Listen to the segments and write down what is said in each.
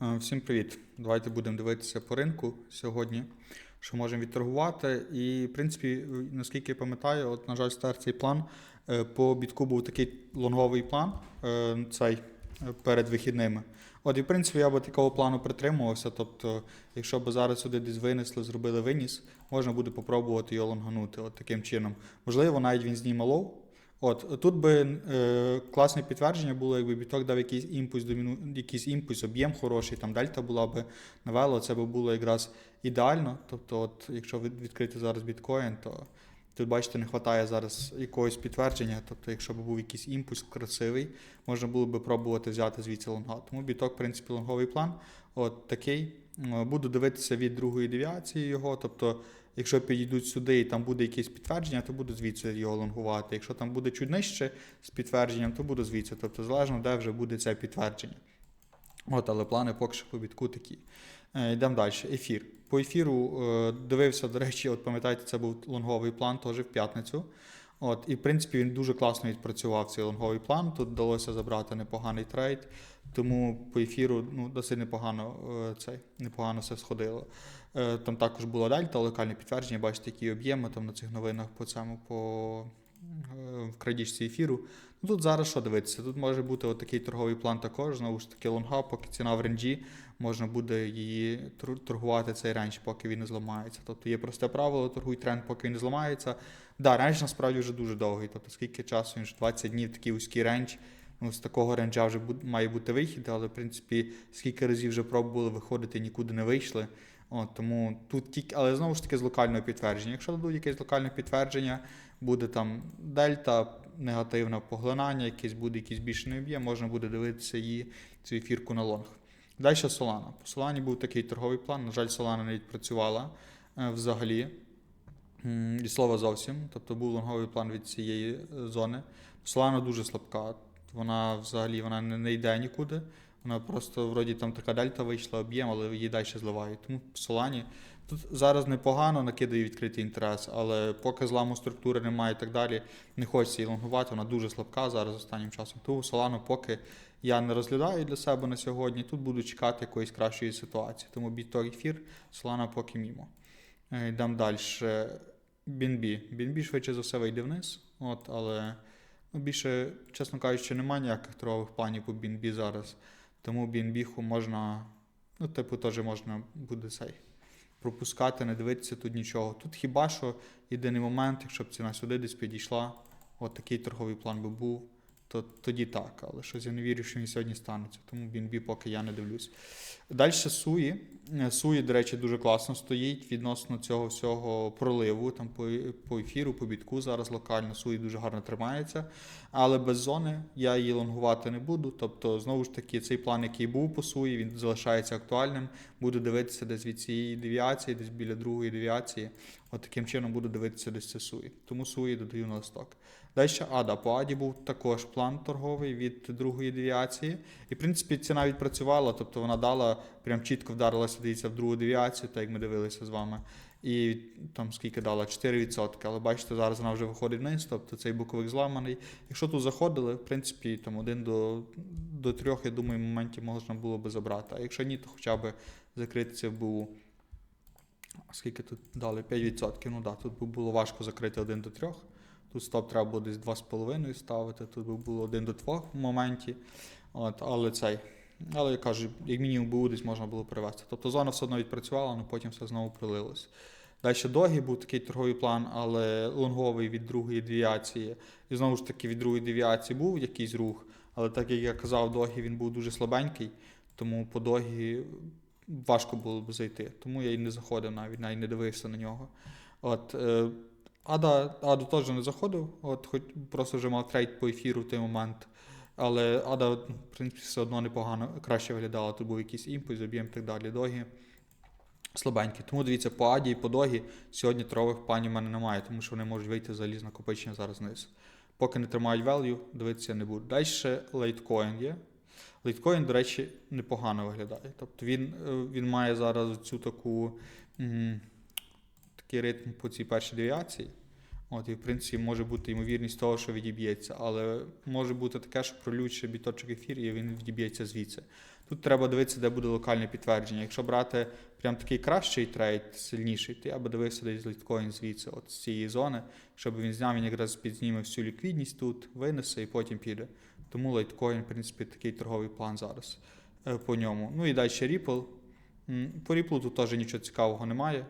Всім привіт! Давайте будемо дивитися по ринку сьогодні, що можемо відторгувати. І, в принципі, наскільки я пам'ятаю, от, на жаль, стар цей план. Е, По бітку був такий лонговий план е, цей е, перед вихідними. От, і в принципі, я би такого плану притримувався. Тобто, якщо б зараз сюди десь винесли, зробили виніс, можна буде попробувати його лонганути от таким чином. Можливо, навіть він зніме лоу. От тут би е, класне підтвердження було, якби біток дав якийсь імпульс, доміну, якийсь імпульс, об'єм хороший, там дельта була би навела, це би було якраз ідеально. Тобто, от, якщо відкрити зараз біткоін, то тут, бачите, не вистачає зараз якогось підтвердження. Тобто, якщо б був якийсь імпульс красивий, можна було би пробувати взяти звідси лонга. Тому біток, в принципі, лонговий план. От такий. Е, Буду дивитися від другої девіації його. Тобто, якщо підійдуть сюди і там буде якесь підтвердження, то буду звідси його лонгувати. Якщо там буде чуть нижче з підтвердженням, то буду звідси. Тобто, залежно, де вже буде це підтвердження. От, але плани поки що по бітку такі. Е, йдемо далі. Ефір. По ефіру е, дивився, до речі, от пам'ятаєте, це був лонговий план теж в п'ятницю. От, і в принципі він дуже класно відпрацював цей лонговий план. Тут вдалося забрати непоганий трейд, тому по ефіру ну, досить непогано е, цей, непогано все сходило. Е, там також була дельта, локальне підтвердження, бачите, які об'єми там на цих новинах по цьому по в крадіжці ефіру. Ну, тут зараз що дивитися? Тут може бути такий торговий план також, знову ж таки, лонга, поки ціна в ренджі, можна буде її торгувати цей рендж, поки він не зламається. Тобто є просте правило, торгуй тренд, поки він не зламається. Да, рендж насправді вже дуже довгий. Тобто скільки часу, він ж 20 днів, такий вузький рендж. Ну, з такого ренджа вже має бути вихід, але в принципі скільки разів вже пробували виходити, нікуди не вийшли. От, тому тут тільки, але знову ж таки з локального підтвердження. Якщо дадуть якесь локальне підтвердження, буде там дельта, негативне поглинання, якесь буде якийсь більший об'єм, можна буде дивитися її цю ефірку на лонг. Далі Solana. По Solana був такий торговий план. На жаль, Solana не відпрацювала е, взагалі. І слова зовсім. Тобто був лонговий план від цієї е, зони. Solana дуже слабка. Вона взагалі вона не, не йде нікуди. Вона просто вроді там така дельта вийшла, об'єм, але її далі зливають. Тому по Солані тут зараз непогано накидає відкритий інтерес, але поки зламу структури немає і так далі, не хочеться її лонгувати, вона дуже слабка зараз останнім часом. Тому Солану поки я не розглядаю для себе на сьогодні. Тут буду чекати якоїсь кращої ситуації. Тому біток ефір, Солана поки мімо. Е, Йдемо далі. BNB. BNB швидше за все вийде вниз, от, але ну, більше, чесно кажучи, немає ніяких торгових планів по BNB зараз. Тому BNB можна, ну, типу, теж можна буде цей пропускати, не дивитися тут нічого. Тут хіба що єдиний момент, якщо б ціна сюди десь підійшла, от такий торговий план би був, то тоді так. Але щось я не вірю, що він сьогодні станеться. Тому BNB поки я не дивлюсь. Далі Суї. Е, Суї, до речі, дуже класно стоїть відносно цього всього проливу. Там по, по ефіру, по бітку зараз локально Суї дуже гарно тримається. Але без зони я її лонгувати не буду. Тобто, знову ж таки, цей план, який був по Суї, він залишається актуальним. Буду дивитися десь від цієї девіації, десь біля другої девіації. От таким чином буду дивитися десь це Суї. Тому Суї додаю на листок. Далі Ада. По Аді був також план торговий від другої девіації. І, в принципі, ціна відпрацювала, тобто вона дала, прям чітко вдарилася, дивіться, в другу девіацію, так як ми дивилися з вами. І там скільки дала? 4%. Але бачите, зараз вона вже виходить вниз, тобто цей боковик зламаний. Якщо тут заходили, в принципі, там один до, до трьох, я думаю, моментів можна було би забрати. А якщо ні, то хоча б закритися в БУ. Скільки тут дали? 5%. Ну так, да, тут було важко закрити один до трьох. Тут стоп треба було десь 2,5 ставити, тут би було один до двох в моменті. От, але цей. Але я кажу, як мінімум БУ десь можна було привести. Тобто зона все одно відпрацювала, але потім все знову прилилось. Далі догі був такий торговий план, але лонговий від другої девіації. І знову ж таки від другої девіації був якийсь рух, але так як я казав, догі він був дуже слабенький, тому по догі важко було б зайти. Тому я і не заходив навіть, навіть не дивився на нього. От, е, Ада, Аду теж не заходив, от, хоч просто вже мав трейд по ефіру в той момент. Але Ада, в принципі, все одно непогано краще виглядала. Тут був якийсь імпульс, об'єм і так далі. Догі слабенькі. Тому дивіться, по Аді і по Догі сьогодні трових планів в мене немає, тому що вони можуть вийти взагалі з накопичення зараз вниз. Поки не тримають value, дивитися не буду. Далі лейткоін є. Лейткоін, до речі, непогано виглядає. Тобто він, е, він має зараз цю таку, м, такий ритм по цій першій девіації. От, і в принципі може бути ймовірність того, що відіб'ється. Але може бути таке, що пролють біточок ефір, і він відіб'ється звідси. Тут треба дивитися, де буде локальне підтвердження. Якщо брати прям такий кращий трейд, сильніший, то я би дивився десь літкоін звідси, от з цієї зони, щоб він зняв, він якраз підзніме всю ліквідність тут, винесе і потім піде. Тому лайткоін, в принципі, такий торговий план зараз е, по ньому. Ну і далі Ripple. По Ripple тут теж нічого цікавого немає.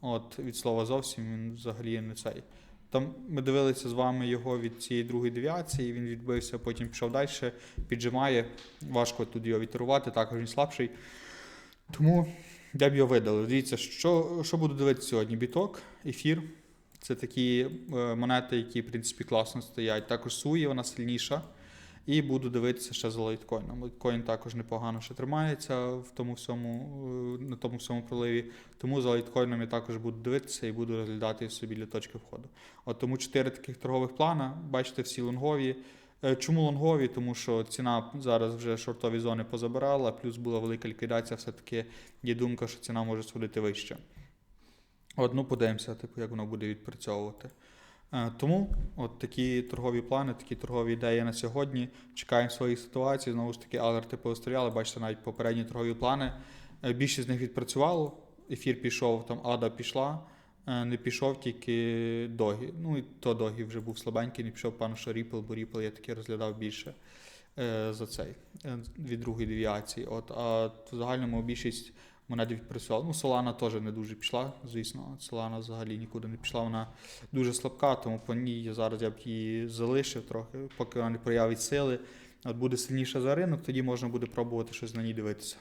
От від слова зовсім він взагалі не цей. Там ми дивилися з вами його від цієї другої девіації, він відбився, потім пішов далі, піджимає. Важко тут його відторувати, також він слабший. Тому я б його видалив. Дивіться, що, що буду дивитися сьогодні? Біток, ефір. Це такі е, монети, які, в принципі, класно стоять. Також Суї, вона сильніша. І буду дивитися ще за лайткоїном. Лайткоін також непогано ще тримається в тому всьому, е, на тому всьому проливі. Тому за лайткоїном я також буду дивитися і буду розглядати собі для точки входу. От тому чотири таких торгових плана. Бачите, всі лонгові. Е, Чому лонгові? Тому що ціна зараз вже шортові зони позабирала, плюс була велика ліквідація, все-таки є думка, що ціна може сходити вище. Одну подивимося, типу, як воно буде відпрацьовувати. Е, Тому от такі торгові плани, такі торгові ідеї на сьогодні. Чекаємо своїх ситуацій. Знову ж таки, алерти поостріляли. Бачите, навіть попередні торгові плани. Е, Більшість з них відпрацювало. Ефір пішов, там ада пішла. Е, Не пішов тільки догі. Ну і то догі вже був слабенький, не пішов що Ripple, бо Ripple я таки розглядав більше за цей від другої девіації. От, а в загальному більшість монет відпрацювала. Ну, Солана теж не дуже пішла, звісно. Солана взагалі нікуди не пішла. Вона дуже слабка, тому по ній зараз я б її залишив трохи, поки вона не проявить сили. От буде сильніша за ринок, тоді можна буде пробувати щось на ній дивитися.